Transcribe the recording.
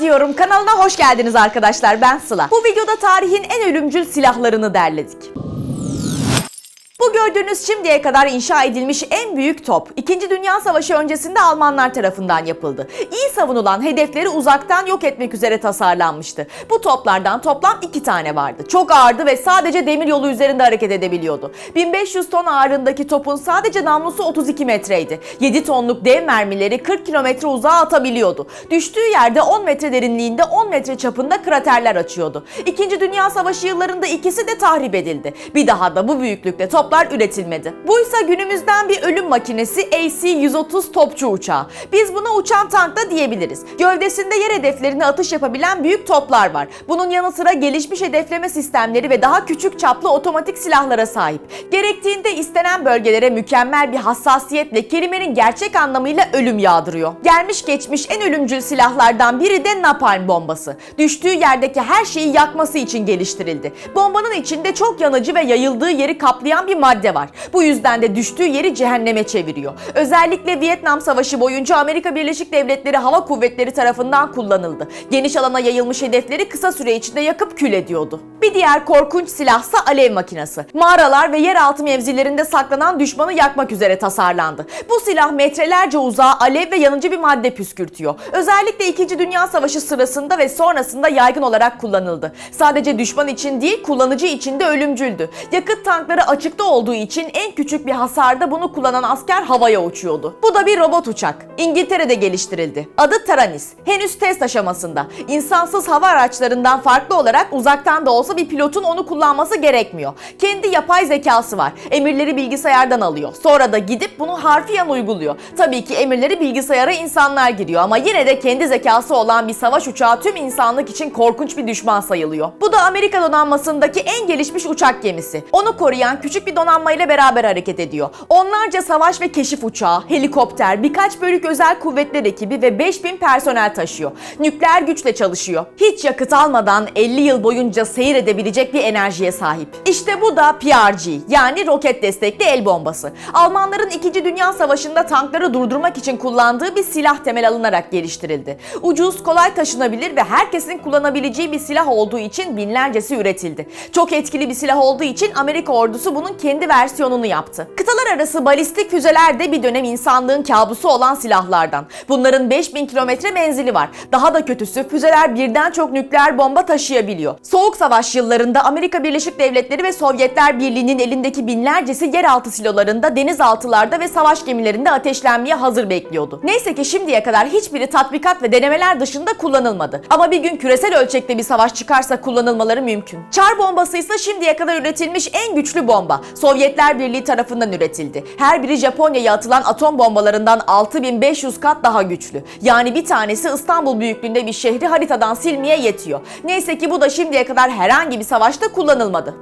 Diyorum kanalına hoş geldiniz arkadaşlar ben Sıla. Bu videoda tarihin en ölümcül silahlarını derledik. Gördüğünüz şimdiye kadar inşa edilmiş en büyük top, 2. Dünya Savaşı öncesinde Almanlar tarafından yapıldı. İyi savunulan hedefleri uzaktan yok etmek üzere tasarlanmıştı. Bu toplardan toplam 2 tane vardı. Çok ağırdı ve sadece demir yolu üzerinde hareket edebiliyordu. 1500 ton ağırlığındaki topun sadece namlusu 32 metreydi. 7 tonluk dev mermileri 40 kilometre uzağa atabiliyordu. Düştüğü yerde 10 metre derinliğinde 10 metre çapında kraterler açıyordu. İkinci Dünya Savaşı yıllarında ikisi de tahrip edildi. Bir daha da bu büyüklükte toplar üretilmedi. Buysa günümüzden bir ölüm makinesi AC-130 topçu uçağı. Biz buna uçan tank da diyebiliriz. Gövdesinde yer hedeflerine atış yapabilen büyük toplar var. Bunun yanı sıra gelişmiş hedefleme sistemleri ve daha küçük çaplı otomatik silahlara sahip. Gerektiğinde istenen bölgelere mükemmel bir hassasiyetle kelimenin gerçek anlamıyla ölüm yağdırıyor. Gelmiş geçmiş en ölümcül silahlardan biri de napalm bombası. Düştüğü yerdeki her şeyi yakması için geliştirildi. Bombanın içinde çok yanıcı ve yayıldığı yeri kaplayan bir madde var. Bu yüzden de düştüğü yeri cehenneme çeviriyor. Özellikle Vietnam Savaşı boyunca Amerika Birleşik Devletleri Hava Kuvvetleri tarafından kullanıldı. Geniş alana yayılmış hedefleri kısa süre içinde yakıp kül ediyordu. Bir diğer korkunç silahsa alev makinesi. Mağaralar ve yeraltı mevzilerinde saklanan düşmanı yakmak üzere tasarlandı. Bu silah metrelerce uzağa alev ve yanıcı bir madde püskürtüyor. Özellikle 2. Dünya Savaşı sırasında ve sonrasında yaygın olarak kullanıldı. Sadece düşman için değil, kullanıcı için de ölümcüldü. Yakıt tankları açıkta olduğu için en küçük bir hasarda bunu kullanan asker havaya uçuyordu. Bu da bir robot uçak. İngiltere'de geliştirildi. Adı Taranis. Henüz test aşamasında. İnsansız hava araçlarından farklı olarak uzaktan da olsa bir pilotun onu kullanması gerekmiyor. Kendi yapay zekası var. Emirleri bilgisayardan alıyor. Sonra da gidip bunu harfiyen uyguluyor. Tabii ki emirleri bilgisayara insanlar giriyor ama yine de kendi zekası olan bir savaş uçağı tüm insanlık için korkunç bir düşman sayılıyor. Bu da Amerika donanmasındaki en gelişmiş uçak gemisi. Onu koruyan küçük bir donanma ile beraber hareket ediyor. Onlarca savaş ve keşif uçağı, helikopter, birkaç bölük özel kuvvetler ekibi ve 5000 personel taşıyor. Nükleer güçle çalışıyor. Hiç yakıt almadan 50 yıl boyunca seyir edebilecek bir enerjiye sahip. İşte bu da PRG yani roket destekli el bombası. Almanların 2. Dünya Savaşı'nda tankları durdurmak için kullandığı bir silah temel alınarak geliştirildi. Ucuz, kolay taşınabilir ve herkesin kullanabileceği bir silah olduğu için binlercesi üretildi. Çok etkili bir silah olduğu için Amerika ordusu bunun kendi versiyonunu yaptı. Kıtalar arası balistik füzeler de bir dönem insanlığın kabusu olan silahlardan. Bunların 5000 kilometre menzili var. Daha da kötüsü füzeler birden çok nükleer bomba taşıyabiliyor. Soğuk Savaş yıllarında Amerika Birleşik Devletleri ve Sovyetler Birliği'nin elindeki binlercesi yeraltı silolarında, denizaltılarda ve savaş gemilerinde ateşlenmeye hazır bekliyordu. Neyse ki şimdiye kadar hiçbiri tatbikat ve denemeler dışında kullanılmadı. Ama bir gün küresel ölçekte bir savaş çıkarsa kullanılmaları mümkün. Çar bombası ise şimdiye kadar üretilmiş en güçlü bomba. Sovyetler Birliği tarafından üretildi. Her biri Japonya'ya atılan atom bombalarından 6500 kat daha güçlü. Yani bir tanesi İstanbul büyüklüğünde bir şehri haritadan silmeye yetiyor. Neyse ki bu da şimdiye kadar herhangi bir savaşta kullanılmadı.